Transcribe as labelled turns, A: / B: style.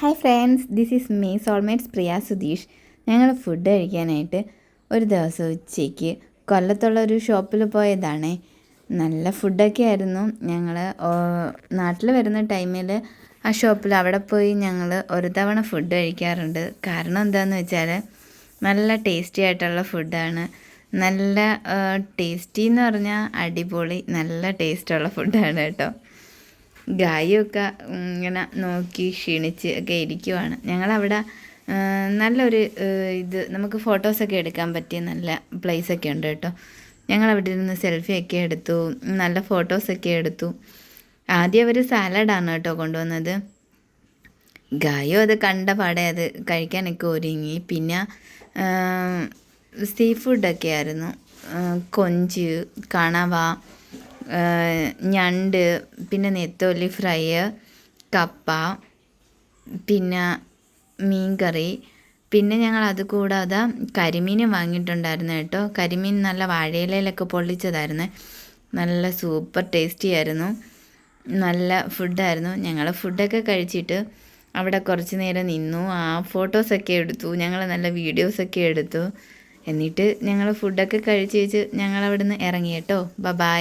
A: Hi friends this is me soulmates Priya Sudheesh ഞങ്ങൾ food കഴിക്കാനായിട്ട് ഒരു ദിവസം ഉച്ചയ്ക്ക് കൊല്ലത്തുള്ള ഒരു ഷോപ്പിൽ പോയതാണ്. നല്ല ഫുഡൊക്കെ ആയിരുന്നു. ഞങ്ങൾ നാട്ടിൽ വരുന്ന ടൈമിൽ ആ ഷോപ്പിൽ അവിടെ പോയി ഞങ്ങൾ ഒരു തവണ ഫുഡ് കഴിക്കാറുണ്ട്. കാരണം എന്താണെന്ന് വെച്ചാൽ നല്ല ടേസ്റ്റി ആയിട്ടുള്ള ഫുഡാണ് നല്ല ടേസ്റ്റി എന്ന് പറഞ്ഞാൽ അടിപൊളി നല്ല ടേസ്റ്റുള്ള ഫുഡാണ് കേട്ടോ. ഗായൊക്കെ ഇങ്ങനെ നോക്കി ക്ഷീണിച്ച് ഒക്കെ ഇരിക്കുവാണ്. ഞങ്ങളവിടെ നല്ലൊരു ഇത് നമുക്ക് ഫോട്ടോസൊക്കെ എടുക്കാൻ പറ്റിയ നല്ല പ്ലേസൊക്കെ ഉണ്ട് കേട്ടോ. ഞങ്ങളവിടെ സെൽഫി ഒക്കെ എടുത്തു നല്ല ഫോട്ടോസൊക്കെ എടുത്തു. ആദ്യം അവർ സാലഡാണ് കേട്ടോ കൊണ്ടുവന്നത്. ഗായോ അത് കണ്ട പാടെ അത് കഴിക്കാനൊക്കെ ഒരുങ്ങി. പിന്നെ സീ ഫുഡൊക്കെ ആയിരുന്നു. കൊഞ്ച് കണവ ഞണ്ട് പിന്നെ നെത്തോലി ഫ്രൈ കപ്പ പിന്നെ മീൻ കറി പിന്നെ ഞങ്ങൾ അത് കൂടാതെ കരിമീനും വാങ്ങിയിട്ടുണ്ടായിരുന്നു കേട്ടോ. കരിമീൻ നല്ല വാഴയിലയിലൊക്കെ പൊള്ളിച്ചതായിരുന്നു. നല്ല സൂപ്പർ ടേസ്റ്റി ആയിരുന്നു. നല്ല ഫുഡായിരുന്നു. ഞങ്ങൾ ഫുഡൊക്കെ കഴിച്ചിട്ട് അവിടെ കുറച്ച് നേരം നിന്നു. ആ ഫോട്ടോസൊക്കെ എടുത്തു. ഞങ്ങൾ നല്ല വീഡിയോസൊക്കെ എടുത്തു. എന്നിട്ട് ഞങ്ങൾ ഫുഡൊക്കെ കഴിച്ച് വെച്ച് ഞങ്ങൾ അവിടെ നിന്ന് ഇറങ്ങി കേട്ടോ. ബ ബായ്